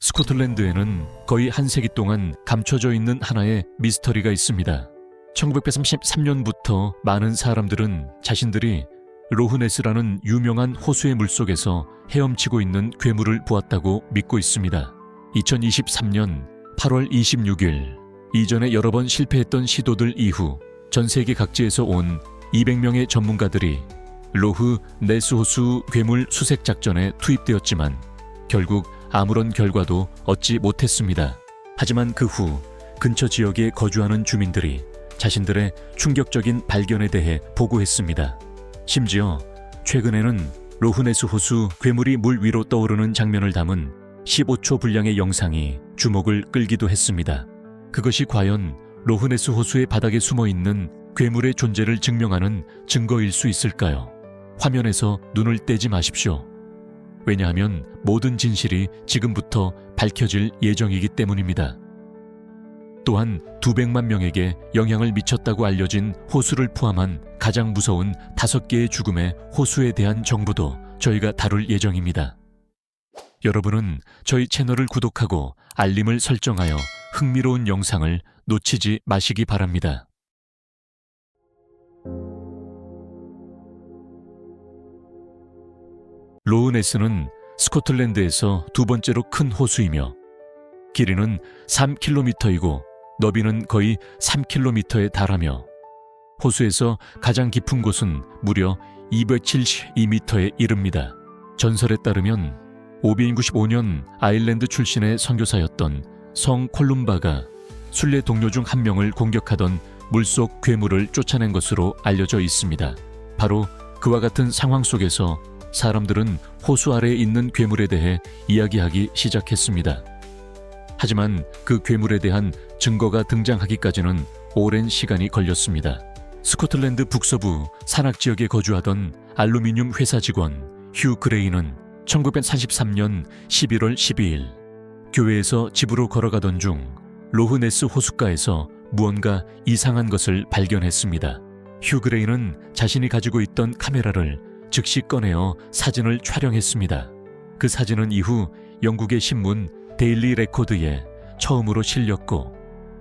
스코틀랜드에는 거의 한 세기 동안 감춰져 있는 하나의 미스터리가 있습니다. 1933년부터 많은 사람들은 자신들이 로흐네스라는 유명한 호수의 물속에서 헤엄치고 있는 괴물을 보았다고 믿고 있습니다. 2023년 8월 26일 이전에 여러 번 실패했던 시도들 이후 전 세계 각지에서 온 200명의 전문가들이 로흐 네스 호수 괴물 수색 작전에 투입되었지만 결국 아무런 결과도 얻지 못했습니다. 하지만 그 후 근처 지역에 거주하는 주민들이 자신들의 충격적인 발견에 대해 보고했습니다. 심지어 최근에는 로흐네스 호수 괴물이 물 위로 떠오르는 장면을 담은 15초 분량의 영상이 주목을 끌기도 했습니다. 그것이 과연 로흐네스 호수의 바닥에 숨어 있는 괴물의 존재를 증명하는 증거일 수 있을까요? 화면에서 눈을 떼지 마십시오. 왜냐하면 모든 진실이 지금부터 밝혀질 예정이기 때문입니다. 또한 두백만 명에게 영향을 미쳤다고 알려진 호수를 포함한 가장 무서운 다섯 개의 죽음의 호수에 대한 정보도 저희가 다룰 예정입니다. 여러분은 저희 채널을 구독하고 알림을 설정하여 흥미로운 영상을 놓치지 마시기 바랍니다. 로우네스는 스코틀랜드에서 두 번째로 큰 호수이며 길이는 3km이고 너비는 거의 3km에 달하며 호수에서 가장 깊은 곳은 무려 272m에 이릅니다. 전설에 따르면 595년 아일랜드 출신의 선교사였던 성 콜룸바가 순례 동료 중 한 명을 공격하던 물속 괴물을 쫓아낸 것으로 알려져 있습니다. 바로 그와 같은 상황 속에서 사람들은 호수 아래에 있는 괴물에 대해 이야기하기 시작했습니다. 하지만 그 괴물에 대한 증거가 등장하기까지는 오랜 시간이 걸렸습니다. 스코틀랜드 북서부 산악 지역에 거주하던 알루미늄 회사 직원 휴 그레이는 1943년 11월 12일 교회에서 집으로 걸어가던 중 로흐네스 호숫가에서 무언가 이상한 것을 발견했습니다. 휴 그레이는 자신이 가지고 있던 카메라를 즉시 꺼내어 사진을 촬영했습니다. 그 사진은 이후 영국의 신문 데일리 레코드에 처음으로 실렸고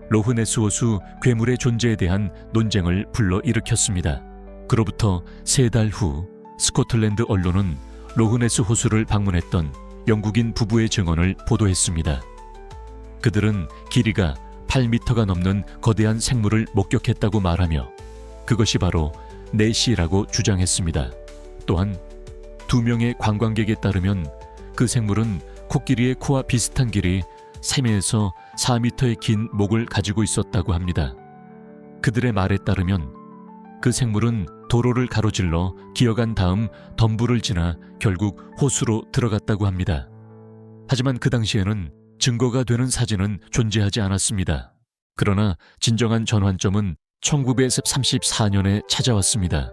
로흐네스 호수 괴물의 존재에 대한 논쟁을 불러일으켰습니다. 그로부터 세 달 후 스코틀랜드 언론은 로흐네스 호수를 방문했던 영국인 부부의 증언을 보도했습니다. 그들은 길이가 8미터가 넘는 거대한 생물을 목격했다고 말하며 그것이 바로 네시라고 주장했습니다. 또한 두 명의 관광객에 따르면 그 생물은 코끼리의 코와 비슷한 길이 3에서 4미터의 긴 목을 가지고 있었다고 합니다. 그들의 말에 따르면 그 생물은 도로를 가로질러 기어간 다음 덤불을 지나 결국 호수로 들어갔다고 합니다. 하지만 그 당시에는 증거가 되는 사진은 존재하지 않았습니다. 그러나 진정한 전환점은 1934년에 찾아왔습니다.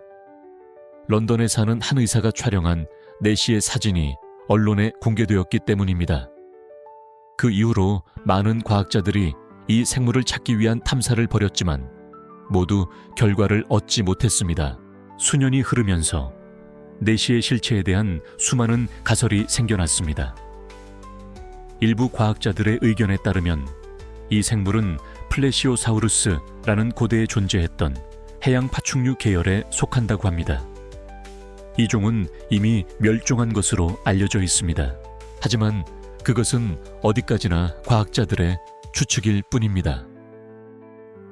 런던에 사는 한 의사가 촬영한 네시의 사진이 언론에 공개되었기 때문입니다. 그 이후로 많은 과학자들이 이 생물을 찾기 위한 탐사를 벌였지만 모두 결과를 얻지 못했습니다. 수년이 흐르면서 네시의 실체에 대한 수많은 가설이 생겨났습니다. 일부 과학자들의 의견에 따르면 이 생물은 플래시오사우루스라는 고대에 존재했던 해양 파충류 계열에 속한다고 합니다. 이 종은 이미 멸종한 것으로 알려져 있습니다. 하지만 그것은 어디까지나 과학자들의 추측일 뿐입니다.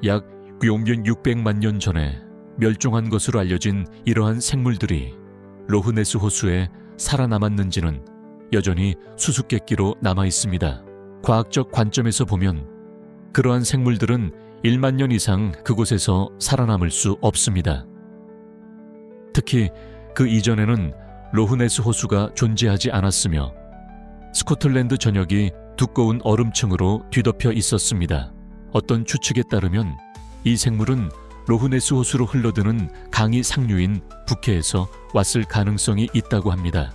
약 용변 600만 년 전에 멸종한 것으로 알려진 이러한 생물들이 로흐네스 호수에 살아남았는지는 여전히 수수께끼로 남아 있습니다. 과학적 관점에서 보면 그러한 생물들은 1만 년 이상 그곳에서 살아남을 수 없습니다. 특히 그 이전에는 로흐네스 호수가 존재하지 않았으며 스코틀랜드 전역이 두꺼운 얼음층으로 뒤덮여 있었습니다. 어떤 추측에 따르면 이 생물은 로흐네스 호수로 흘러드는 강이 상류인 북해에서 왔을 가능성이 있다고 합니다.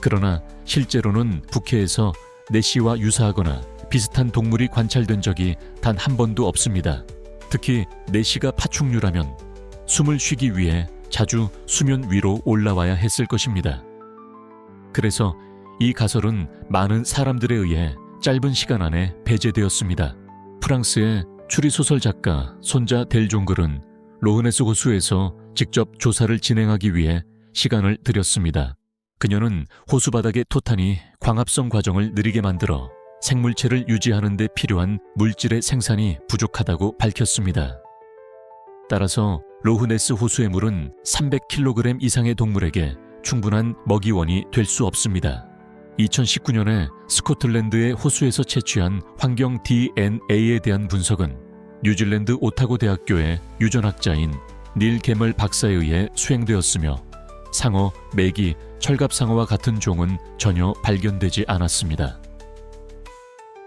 그러나 실제로는 북해에서 내시와 유사하거나 비슷한 동물이 관찰된 적이 단 한 번도 없습니다. 특히 내시가 파충류라면 숨을 쉬기 위해 자주 수면 위로 올라와야 했을 것입니다. 그래서 이 가설은 많은 사람들에 의해 짧은 시간 안에 배제되었습니다. 프랑스의 추리소설 작가 손자 델종글은 로흐네스 호수에서 직접 조사를 진행하기 위해 시간을 들였습니다. 그녀는 호수 바닥의 토탄이 광합성 과정을 느리게 만들어 생물체를 유지하는 데 필요한 물질의 생산이 부족하다고 밝혔습니다. 따라서 로흐네스 호수의 물은 300kg 이상의 동물에게 충분한 먹이원이 될 수 없습니다. 2019년에 스코틀랜드의 호수에서 채취한 환경 DNA에 대한 분석은 뉴질랜드 오타고 대학교의 유전학자인 닐 게멀 박사에 의해 수행되었으며 상어, 메기, 철갑상어와 같은 종은 전혀 발견되지 않았습니다.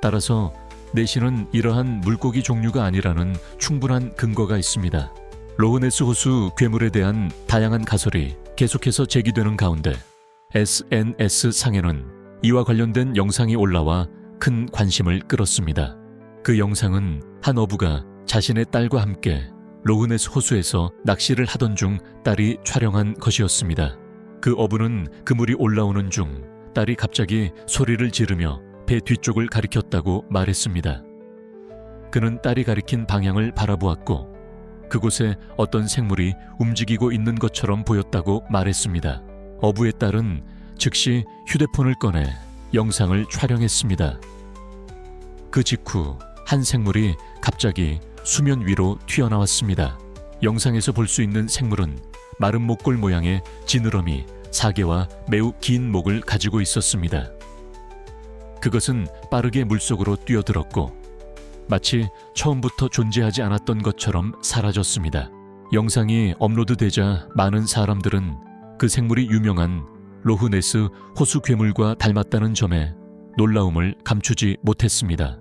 따라서 내신은 이러한 물고기 종류가 아니라는 충분한 근거가 있습니다. 로흐네스 호수 괴물에 대한 다양한 가설이 계속해서 제기되는 가운데 SNS 상에는 이와 관련된 영상이 올라와 큰 관심을 끌었습니다. 그 영상은 한 어부가 자신의 딸과 함께 로흐네스 호수에서 낚시를 하던 중 딸이 촬영한 것이었습니다. 그 어부는 그물이 올라오는 중 딸이 갑자기 소리를 지르며 배 뒤쪽을 가리켰다고 말했습니다. 그는 딸이 가리킨 방향을 바라보았고 그곳에 어떤 생물이 움직이고 있는 것처럼 보였다고 말했습니다. 어부의 딸은 즉시 휴대폰을 꺼내 영상을 촬영했습니다. 그 직후 한 생물이 갑자기 수면 위로 튀어나왔습니다. 영상에서 볼 수 있는 생물은 마른 목골 모양의 지느러미, 사계와 매우 긴 목을 가지고 있었습니다. 그것은 빠르게 물속으로 뛰어들었고 마치 처음부터 존재하지 않았던 것처럼 사라졌습니다. 영상이 업로드되자 많은 사람들은 그 생물이 유명한 로흐네스 호수 괴물과 닮았다는 점에 놀라움을 감추지 못했습니다.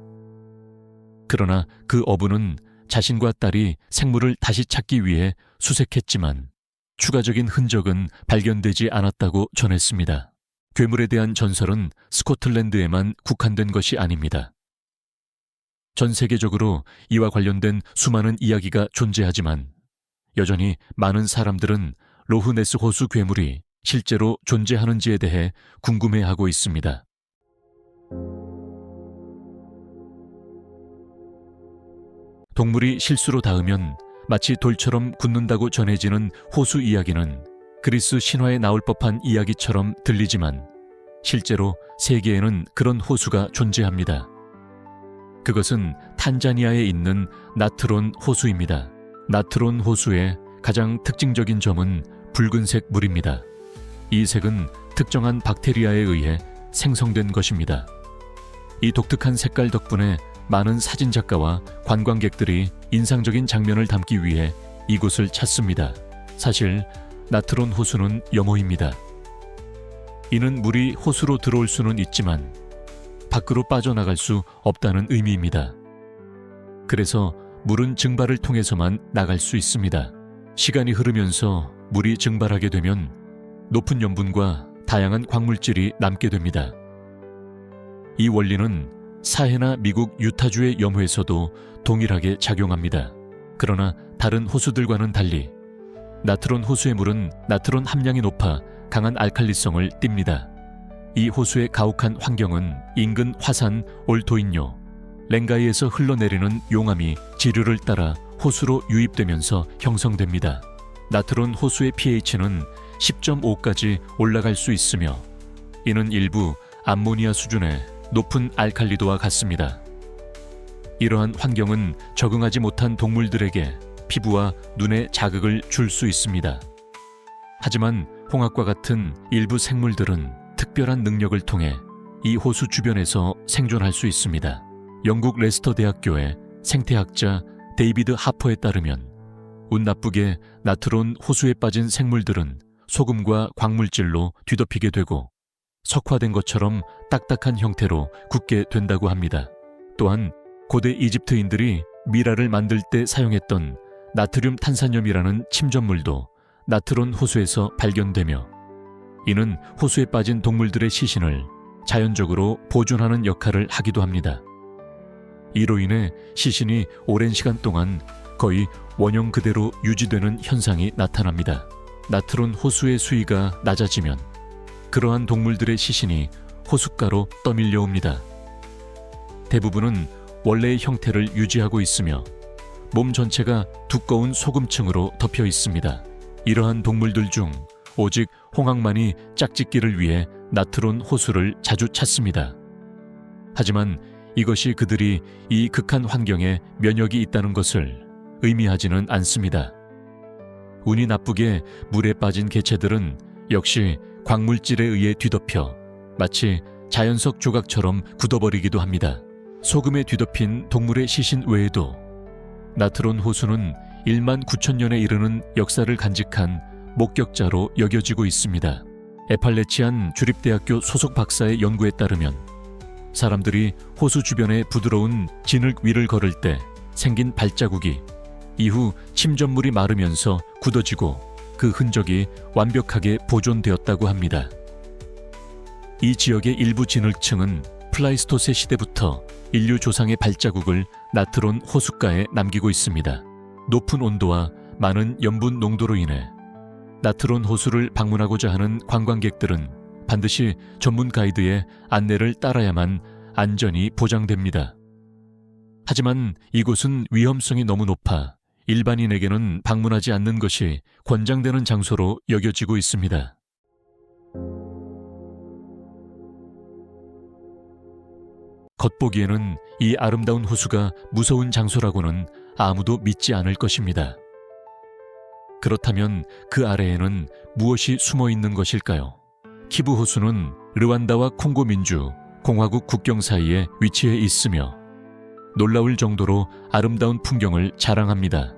그러나 그 어부는 자신과 딸이 생물을 다시 찾기 위해 수색했지만 추가적인 흔적은 발견되지 않았다고 전했습니다. 괴물에 대한 전설은 스코틀랜드에만 국한된 것이 아닙니다. 전 세계적으로 이와 관련된 수많은 이야기가 존재하지만 여전히 많은 사람들은 로흐네스 호수 괴물이 실제로 존재하는지에 대해 궁금해하고 있습니다. 동물이 실수로 닿으면 마치 돌처럼 굳는다고 전해지는 호수 이야기는 그리스 신화에 나올 법한 이야기처럼 들리지만 실제로 세계에는 그런 호수가 존재합니다. 그것은 탄자니아에 있는 나트론 호수입니다. 나트론 호수의 가장 특징적인 점은 붉은색 물입니다. 이 색은 특정한 박테리아에 의해 생성된 것입니다. 이 독특한 색깔 덕분에 많은 사진작가와 관광객들이 인상적인 장면을 담기 위해 이곳을 찾습니다. 사실 나트론 호수는 염호입니다. 이는 물이 호수로 들어올 수는 있지만 밖으로 빠져나갈 수 없다는 의미입니다. 그래서 물은 증발을 통해서만 나갈 수 있습니다. 시간이 흐르면서 물이 증발하게 되면 높은 염분과 다양한 광물질이 남게 됩니다. 이 원리는 사해나 미국 유타주의 염호에서도 동일하게 작용합니다. 그러나 다른 호수들과는 달리 나트론 호수의 물은 나트론 함량이 높아 강한 알칼리성을 띱니다. 이 호수의 가혹한 환경은 인근 화산 올토인요, 랭가이에서 흘러내리는 용암이 지류를 따라 호수로 유입되면서 형성됩니다. 나트론 호수의 pH는 10.5까지 올라갈 수 있으며 이는 일부 암모니아 수준의 높은 알칼리도와 같습니다. 이러한 환경은 적응하지 못한 동물들에게 피부와 눈에 자극을 줄 수 있습니다. 하지만 홍학과 같은 일부 생물들은 특별한 능력을 통해 이 호수 주변에서 생존할 수 있습니다. 영국 레스터 대학교의 생태학자 데이비드 하퍼에 따르면 운 나쁘게 나트론 호수에 빠진 생물들은 소금과 광물질로 뒤덮이게 되고 석화된 것처럼 딱딱한 형태로 굳게 된다고 합니다. 또한 고대 이집트인들이 미라를 만들 때 사용했던 나트륨 탄산염이라는 침전물도 나트론 호수에서 발견되며 이는 호수에 빠진 동물들의 시신을 자연적으로 보존하는 역할을 하기도 합니다. 이로 인해 시신이 오랜 시간 동안 거의 원형 그대로 유지되는 현상이 나타납니다. 나트론 호수의 수위가 낮아지면 그러한 동물들의 시신이 호숫가로 떠밀려 옵니다. 대부분은 원래의 형태를 유지하고 있으며 몸 전체가 두꺼운 소금층으로 덮여 있습니다. 이러한 동물들 중 오직 홍학만이 짝짓기를 위해 나트론 호수를 자주 찾습니다. 하지만 이것이 그들이 이 극한 환경에 면역이 있다는 것을 의미하지는 않습니다. 운이 나쁘게 물에 빠진 개체들은 역시 광물질에 의해 뒤덮여 마치 자연석 조각처럼 굳어버리기도 합니다. 소금에 뒤덮인 동물의 시신 외에도 나트론 호수는 1만 9천 년에 이르는 역사를 간직한 목격자로 여겨지고 있습니다. 에팔레치안 주립대학교 소속 박사의 연구에 따르면 사람들이 호수 주변의 부드러운 진흙 위를 걸을 때 생긴 발자국이 이후 침전물이 마르면서 굳어지고 그 흔적이 완벽하게 보존되었다고 합니다. 이 지역의 일부 진흙층은 플라이스토세 시대부터 인류 조상의 발자국을 나트론 호숫가에 남기고 있습니다. 높은 온도와 많은 염분 농도로 인해 나트론 호수를 방문하고자 하는 관광객들은 반드시 전문 가이드의 안내를 따라야만 안전이 보장됩니다. 하지만 이곳은 위험성이 너무 높아 일반인에게는 방문하지 않는 것이 권장되는 장소로 여겨지고 있습니다. 겉보기에는 이 아름다운 호수가 무서운 장소라고는 아무도 믿지 않을 것입니다. 그렇다면 그 아래에는 무엇이 숨어 있는 것일까요? 키부 호수는 르완다와 콩고 민주 공화국 국경 사이에 위치해 있으며 놀라울 정도로 아름다운 풍경을 자랑합니다.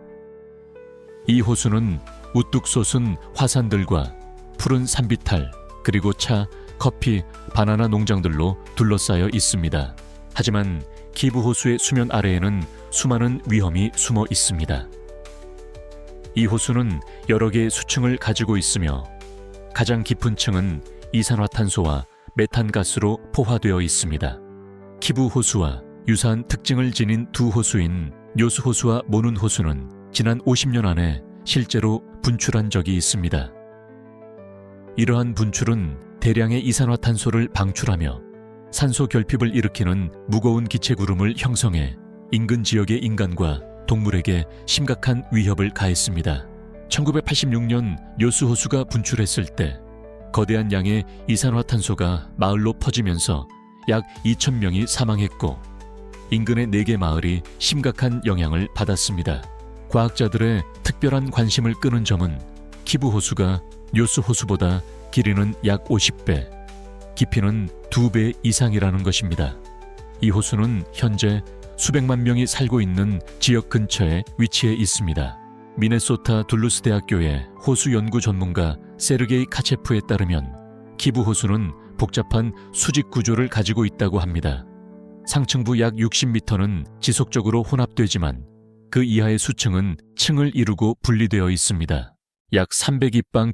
이 호수는 우뚝 솟은 화산들과 푸른 산비탈 그리고 차, 커피, 바나나 농장들로 둘러싸여 있습니다. 하지만 키부 호수의 수면 아래에는 수많은 위험이 숨어 있습니다. 이 호수는 여러 개의 수층을 가지고 있으며 가장 깊은 층은 이산화탄소와 메탄가스로 포화되어 있습니다. 키부 호수와 유사한 특징을 지닌 두 호수인 요수 호수와 모눈 호수는 지난 50년 안에 실제로 분출한 적이 있습니다. 이러한 분출은 대량의 이산화탄소를 방출하며 산소 결핍을 일으키는 무거운 기체 구름을 형성해 인근 지역의 인간과 동물에게 심각한 위협을 가했습니다. 1986년 요수 호수가 분출했을 때 거대한 양의 이산화탄소가 마을로 퍼지면서 약 2,000명이 사망했고 인근의 4개 마을이 심각한 영향을 받았습니다. 과학자들의 특별한 관심을 끄는 점은 키부 호수가 요수 호수보다 길이는 약 50배, 깊이는 2배 이상이라는 것입니다. 이 호수는 현재 수백만 명이 살고 있는 지역 근처에 위치해 있습니다. 미네소타 둘루스 대학교의 호수 연구 전문가 세르게이 카체프에 따르면 키부 호수는 복잡한 수직 구조를 가지고 있다고 합니다. 상층부 약 60m는 지속적으로 혼합되지만 그 이하의 수층은 층을 이루고 분리되어 있습니다. 약 302빵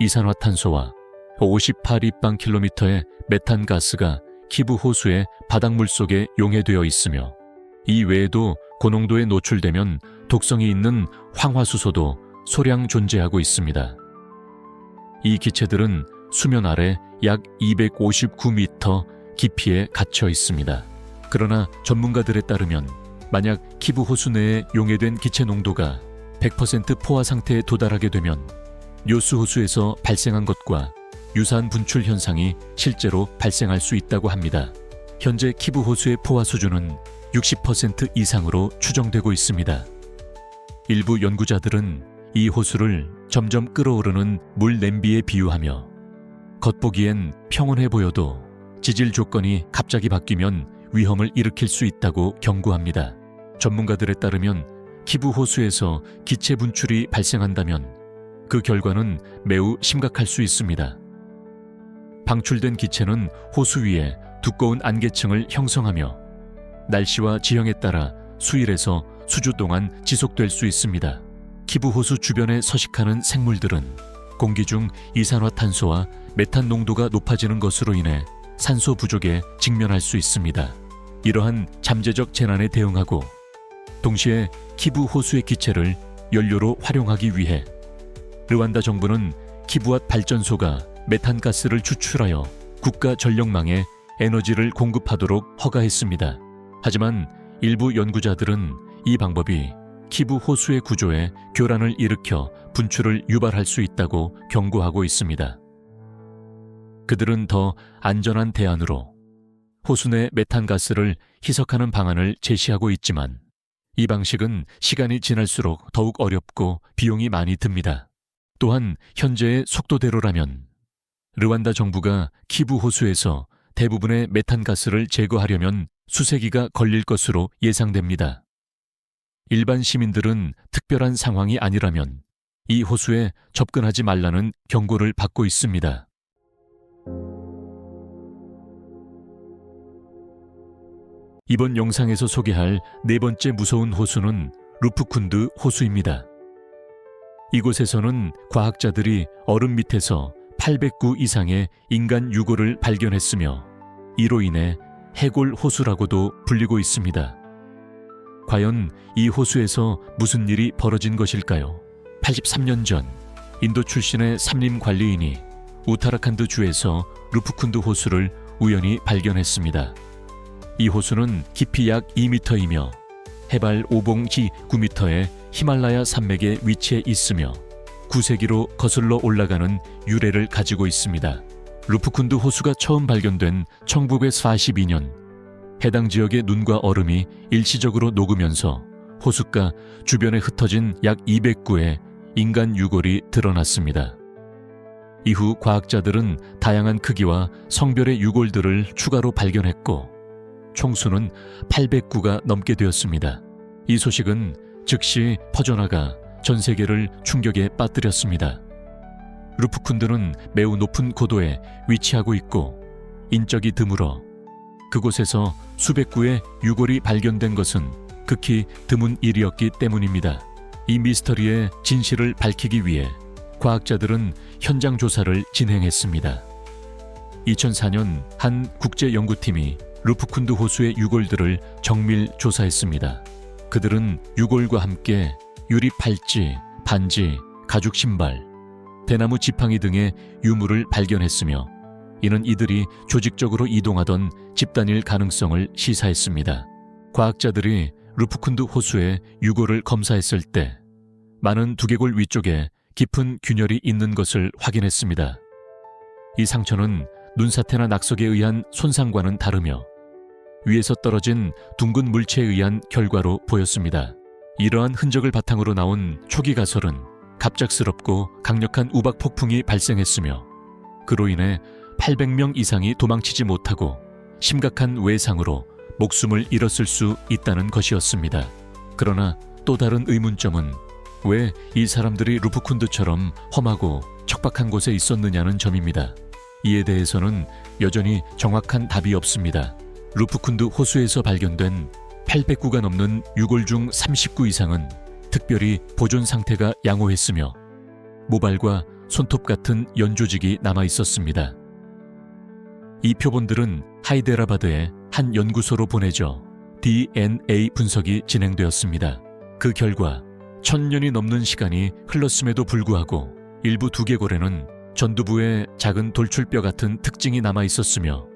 이산화탄소와 58입빵 메탄가스가 키부 호수의 바닷물 속에 용해되어 있으며 이 외에도 고농도에 노출되면 독성이 있는 황화수소도 소량 존재하고 있습니다. 이 기체들은 수면 아래 약 259m 깊이에 갇혀 있습니다. 그러나 전문가들에 따르면 만약 키부 호수 내에 용해된 기체 농도가 100% 포화 상태에 도달하게 되면 요수 호수에서 발생한 것과 유사한 분출 현상이 실제로 발생할 수 있다고 합니다. 현재 키부 호수의 포화 수준은 60% 이상으로 추정되고 있습니다. 일부 연구자들은 이 호수를 점점 끓어오르는 물 냄비에 비유하며 겉보기엔 평온해 보여도 지질 조건이 갑자기 바뀌면 위험을 일으킬 수 있다고 경고합니다. 전문가들에 따르면 키부 호수에서 기체 분출이 발생한다면 그 결과는 매우 심각할 수 있습니다. 방출된 기체는 호수 위에 두꺼운 안개층을 형성하며 날씨와 지형에 따라 수일에서 수주 동안 지속될 수 있습니다. 키부 호수 주변에 서식하는 생물들은 공기 중 이산화탄소와 메탄 농도가 높아지는 것으로 인해 산소 부족에 직면할 수 있습니다. 이러한 잠재적 재난에 대응하고 동시에 키부 호수의 기체를 연료로 활용하기 위해 르완다 정부는 키부앗 발전소가 메탄가스를 추출하여 국가 전력망에 에너지를 공급하도록 허가했습니다. 하지만 일부 연구자들은 이 방법이 키부 호수의 구조에 교란을 일으켜 분출을 유발할 수 있다고 경고하고 있습니다. 그들은 더 안전한 대안으로 호수 내 메탄가스를 희석하는 방안을 제시하고 있지만 이 방식은 시간이 지날수록 더욱 어렵고 비용이 많이 듭니다. 또한 현재의 속도대로라면 르완다 정부가 키부 호수에서 대부분의 메탄가스를 제거하려면 수세기가 걸릴 것으로 예상됩니다. 일반 시민들은 특별한 상황이 아니라면 이 호수에 접근하지 말라는 경고를 받고 있습니다. 이번 영상에서 소개할 네 번째 무서운 호수는 루프쿤드 호수입니다. 이곳에서는 과학자들이 얼음 밑에서 809 이상의 인간 유골을 발견했으며 이로 인해 해골 호수라고도 불리고 있습니다. 과연 이 호수에서 무슨 일이 벌어진 것일까요? 83년 전 인도 출신의 삼림 관리인이 우타라칸드 주에서 루프쿤드 호수를 우연히 발견했습니다. 이 호수는 깊이 약 2m이며 해발 오봉지 9m의 히말라야 산맥에 위치해 있으며 9세기로 거슬러 올라가는 유래를 가지고 있습니다. 루프쿤드 호수가 처음 발견된 1942년 해당 지역의 눈과 얼음이 일시적으로 녹으면서 호숫가 주변에 흩어진 약 200구의 인간 유골이 드러났습니다. 이후 과학자들은 다양한 크기와 성별의 유골들을 추가로 발견했고 총수는 800구가 넘게 되었습니다. 이 소식은 즉시 퍼져나가 전 세계를 충격에 빠뜨렸습니다. 루프쿤드는 매우 높은 고도에 위치하고 있고 인적이 드물어 그곳에서 수백 구의 유골이 발견된 것은 극히 드문 일이었기 때문입니다. 이 미스터리의 진실을 밝히기 위해 과학자들은 현장 조사를 진행했습니다. 2004년 한 국제 연구팀이 루프쿤드 호수의 유골들을 정밀 조사했습니다. 그들은 유골과 함께 유리 팔찌, 반지, 가죽 신발, 대나무 지팡이 등의 유물을 발견했으며 이는 이들이 조직적으로 이동하던 집단일 가능성을 시사했습니다. 과학자들이 루프쿤드 호수의 유골을 검사했을 때 많은 두개골 위쪽에 깊은 균열이 있는 것을 확인했습니다. 이 상처는 눈사태나 낙석에 의한 손상과는 다르며 위에서 떨어진 둥근 물체에 의한 결과로 보였습니다. 이러한 흔적을 바탕으로 나온 초기 가설은 갑작스럽고 강력한 우박 폭풍이 발생했으며 그로 인해 800명 이상이 도망치지 못하고 심각한 외상으로 목숨을 잃었을 수 있다는 것이었습니다. 그러나 또 다른 의문점은 왜 이 사람들이 루프쿤드처럼 험하고 척박한 곳에 있었느냐는 점입니다. 이에 대해서는 여전히 정확한 답이 없습니다. 루프쿤드 호수에서 발견된 800구가 넘는 유골 중 39 이상은 특별히 보존 상태가 양호했으며 모발과 손톱 같은 연조직이 남아 있었습니다. 이 표본들은 하이데라바드의 한 연구소로 보내져 DNA 분석이 진행되었습니다. 그 결과 천 년이 넘는 시간이 흘렀음에도 불구하고 일부 두개골에는 전두부에 작은 돌출뼈 같은 특징이 남아 있었으며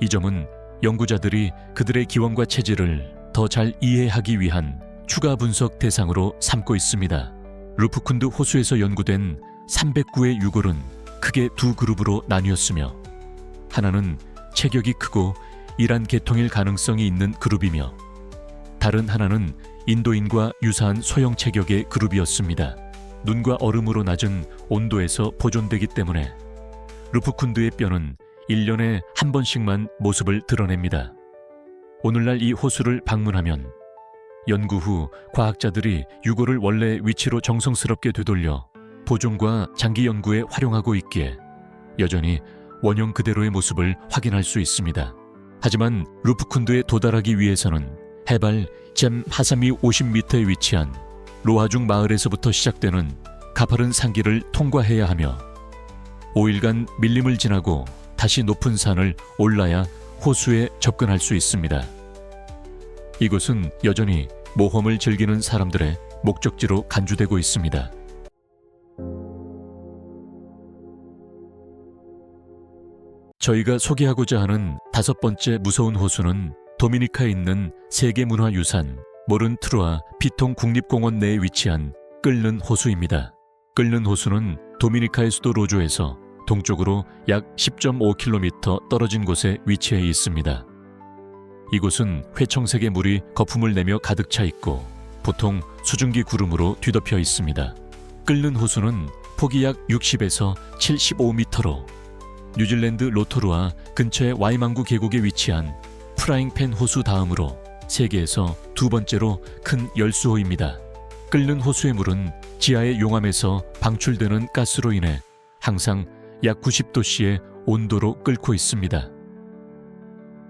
이 점은 연구자들이 그들의 기원과 체질을 더 잘 이해하기 위한 추가 분석 대상으로 삼고 있습니다. 루프쿤드 호수에서 연구된 309의 유골은 크게 두 그룹으로 나뉘었으며 하나는 체격이 크고 이란 계통일 가능성이 있는 그룹이며 다른 하나는 인도인과 유사한 소형 체격의 그룹이었습니다. 눈과 얼음으로 낮은 온도에서 보존되기 때문에 루프쿤드의 뼈는 1년에 한 번씩만 모습을 드러냅니다. 오늘날 이 호수를 방문하면 연구 후 과학자들이 유골을 원래 위치로 정성스럽게 되돌려 보존과 장기 연구에 활용하고 있기에 여전히 원형 그대로의 모습을 확인할 수 있습니다. 하지만 루프쿤드에 도달하기 위해서는 해발 잼 하삼이 50m에 위치한 로하중 마을에서부터 시작되는 가파른 산길을 통과해야 하며 5일간 밀림을 지나고 다시 높은 산을 올라야 호수에 접근할 수 있습니다. 이곳은 여전히 모험을 즐기는 사람들의 목적지로 간주되고 있습니다. 저희가 소개하고자 하는 다섯 번째 무서운 호수는 도미니카에 있는 세계문화유산 모른트루아 피통 국립공원 내에 위치한 끓는 호수입니다. 끓는 호수는 도미니카의 수도 로조에서 동쪽으로 약 10.5km 떨어진 곳에 위치해 있습니다. 이곳은 회청색의 물이 거품을 내며 가득 차 있고 보통 수증기 구름으로 뒤덮여 있습니다. 끓는 호수는 폭이 약 60에서 75m로 뉴질랜드 로토루아 근처의 와이망구 계곡에 위치한 프라잉팬 호수 다음으로 세계에서 두 번째로 큰 열수호입니다. 끓는 호수의 물은 지하의 용암에서 방출되는 가스로 인해 항상 약 90도씨의 온도로 끓고 있습니다.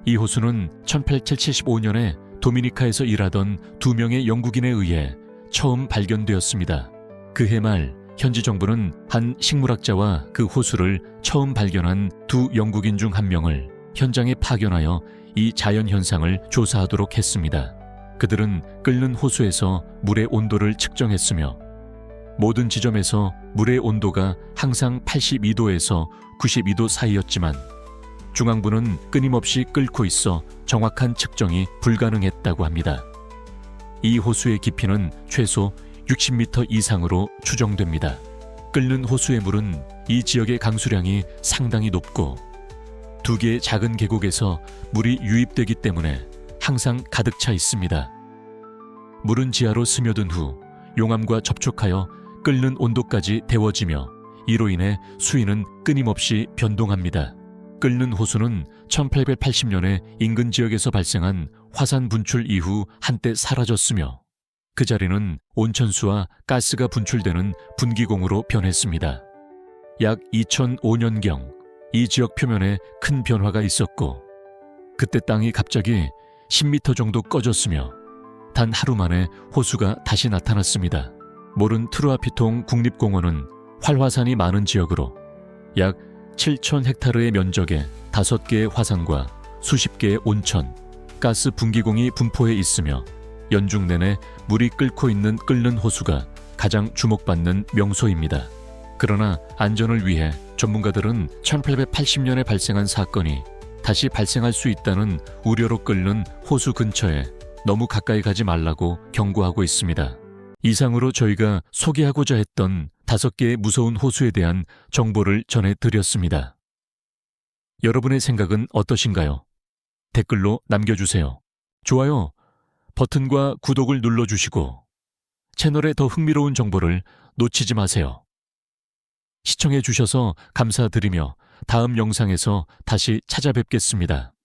이 호수는 1875년에 도미니카에서 일하던 두 명의 영국인에 의해 처음 발견되었습니다. 그해 말 현지 정부는 한 식물학자와 그 호수를 처음 발견한 두 영국인 중 한 명을 현장에 파견하여 이 자연 현상을 조사하도록 했습니다. 그들은 끓는 호수에서 물의 온도를 측정했으며 모든 지점에서 물의 온도가 항상 82도에서 92도 사이였지만 중앙부는 끊임없이 끓고 있어 정확한 측정이 불가능했다고 합니다. 이 호수의 깊이는 최소 60m 이상으로 추정됩니다. 끓는 호수의 물은 이 지역의 강수량이 상당히 높고 두 개의 작은 계곡에서 물이 유입되기 때문에 항상 가득 차 있습니다. 물은 지하로 스며든 후 용암과 접촉하여 끓는 온도까지 데워지며 이로 인해 수위는 끊임없이 변동합니다. 끓는 호수는 1880년에 인근 지역에서 발생한 화산 분출 이후 한때 사라졌으며 그 자리는 온천수와 가스가 분출되는 분기공으로 변했습니다. 약 2005년경 이 지역 표면에 큰 변화가 있었고 그때 땅이 갑자기 10m 정도 꺼졌으며 단 하루 만에 호수가 다시 나타났습니다. 모른 트루아피통 국립공원은 활화산이 많은 지역으로 약 7천 헥타르의 면적에 5개의 화산과 수십 개의 온천, 가스 분기공이 분포해 있으며 연중 내내 물이 끓고 있는 끓는 호수가 가장 주목받는 명소입니다. 그러나 안전을 위해 전문가들은 1880년에 발생한 사건이 다시 발생할 수 있다는 우려로 끓는 호수 근처에 너무 가까이 가지 말라고 경고하고 있습니다. 이상으로 저희가 소개하고자 했던 다섯 개의 무서운 호수에 대한 정보를 전해드렸습니다. 여러분의 생각은 어떠신가요? 댓글로 남겨주세요. 좋아요, 버튼과 구독을 눌러주시고 채널의 더 흥미로운 정보를 놓치지 마세요. 시청해주셔서 감사드리며 다음 영상에서 다시 찾아뵙겠습니다.